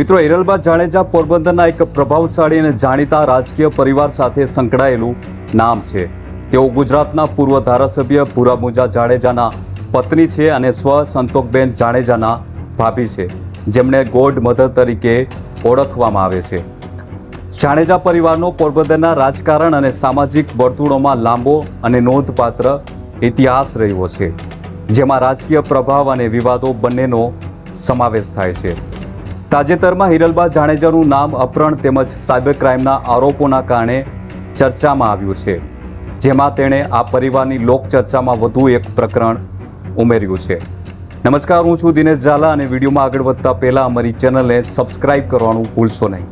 મિત્રો હિરલબા જાડેજા પોરબંદરના એક પ્રભાવશાળી અને જાણીતા રાજકીય પરિવાર સાથે સંકળાયેલું નામ છે. તેઓ ગુજરાતના પૂર્વ ધારાસભ્ય પુરામુજા મુજા જાડેજાના પત્ની છે અને સ્વ સંતોકબેન જાડેજાના ભાભી છે જેમણે ગોડ મધર તરીકે ઓળખવામાં આવે છે. જાડેજા પરિવારનો પોરબંદરના રાજકારણ અને સામાજિક વર્તુળોમાં લાંબો અને નોંધપાત્ર ઇતિહાસ રહ્યો છે, જેમાં રાજકીય પ્રભાવ અને વિવાદો બંનેનો સમાવેશ થાય છે. તાજેતરમાં હિરલબા જાડેજાનું નામ અપહરણ તેમજ સાયબર ક્રાઇમના આરોપોના કારણે ચર્ચામાં આવ્યું છે, જેમાં તેણે આ પરિવારની લોકચર્ચામાં વધુ એક પ્રકરણ ઉમેર્યું છે. નમસ્કાર, હું છું દિનેશ ઝાલા અને વિડીયોમાં આગળ વધતા પહેલાં અમારી ચેનલને સબસ્ક્રાઇબ કરવાનું ભૂલશો નહીં.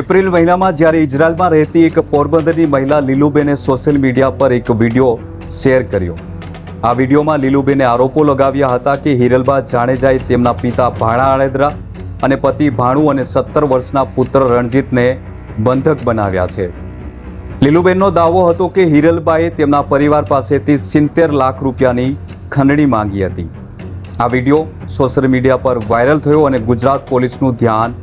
એપ્રિલ મહિનામાં જ્યારે ઇઝરાયલમાં રહેતી એક પોરબંદરની મહિલા લીલુબેને સોશિયલ મીડિયા પર એક વીડિયો શેર કર્યો. આ વિડીયોમાં લીલુબેને આરોપો લગાવ્યા હતા કે હિરલબા જાણેજાએ તેમના પિતા ભાણા આળેદરા અને પતિ ભાણુ અને સત્તર વર્ષના પુત્ર રણજીતને બંધક બનાવ્યા છે. લીલુબેનનો દાવો હતો કે હિરલબાએ તેમના પરિવાર પાસેથી સિત્તેર લાખ રૂપિયાની ખંડણી માંગી હતી. આ વીડિયો સોશિયલ મીડિયા પર વાયરલ થયો અને ગુજરાત પોલીસનું ધ્યાન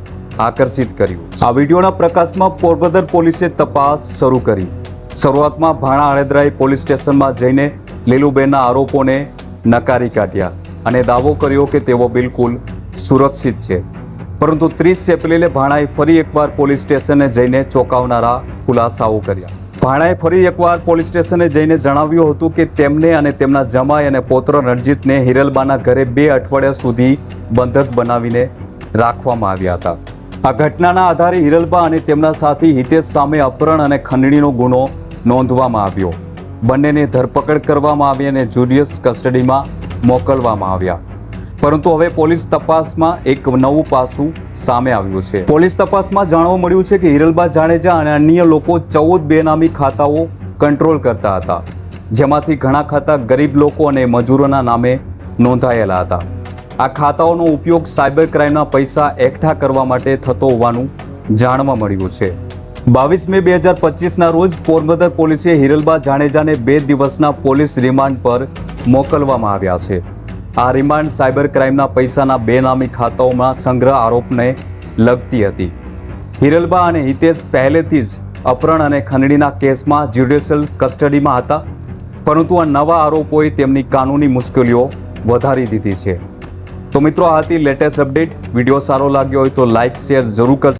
આકર્ષિત કર્યું. આ વિડીયોના પ્રકાશમાં પોરબંદર પોલીસે તપાસ શરૂ કરી. શરૂઆતમાં ભાણા આળેદરાએ પોલીસ સ્ટેશનમાં જઈને લીલુબેનના આરોપોને નકારી કાઢ્યા અને દાવો કર્યો કે તેઓ બિલકુલ સુરક્ષિત છે. પરંતુ ત્રીસ એપ્રિલે ભાણાએ ફરી એકવાર પોલીસ સ્ટેશને જઈને ચોંકાવનારા ખુલાસાઓ કર્યા. ભાણાએ ફરી એકવાર પોલીસ સ્ટેશને જઈને જણાવ્યું હતું કે તેમને અને તેમના જમાઈ અને પૌત્ર રણજીતને હિરલબાના ઘરે બે અઠવાડિયા સુધી બંધક બનાવીને રાખવામાં આવ્યા હતા. આ ઘટનાના આધારે હિરલબા અને તેમના સાથી હિતેશ સામે અપહરણ અને ખંડણીનો ગુનો નોંધવામાં આવ્યો. બંનેને ધરપકડ કરવામાં આવી અને જુડિયસ કસ્ટડીમાં મોકલવામાં આવ્યા. પરંતુ હવે પોલીસ તપાસમાં એક નવું પાસું સામે આવ્યું છે. પોલીસ તપાસમાં જાણવા મળ્યું છે કે હિરલબા જાડેજા અને અન્ય લોકો ચૌદ બેનામી ખાતાઓ કંટ્રોલ કરતા હતા, જેમાંથી ઘણા ખાતા ગરીબ લોકો અને મજૂરોના નામે નોંધાયેલા હતા. આ ખાતાઓનો ઉપયોગ સાયબર ક્રાઇમના પૈસા એકઠા કરવા માટે થતો હોવાનું જાણવા મળ્યું છે. બાવીસ મે બે હજાર પચીસના રોજ પોરબંદર પોલીસે હિરલબા જાડેજાને બે દિવસના પોલીસ રિમાન્ડ પર મોકલવામાં આવ્યા છે. આ રિમાન્ડ સાયબર ક્રાઇમના પૈસાના બેનામી ખાતાઓમાં સંગ્રહ આરોપને લગતી હતી. હિરલબા અને હિતેશ પહેલેથી જ અપહરણ અને ખંડણીના કેસમાં જ્યુડિશિયલ કસ્ટડીમાં હતા, પરંતુ આ નવા આરોપોએ તેમની કાનૂની મુશ્કેલીઓ વધારી દીધી છે. તો મિત્રો આ હતી લેટેસ્ટ અપડેટ, વીડિયો સારો લાગ્યો હોય તો લાઇક, શેર જરૂર કરજો.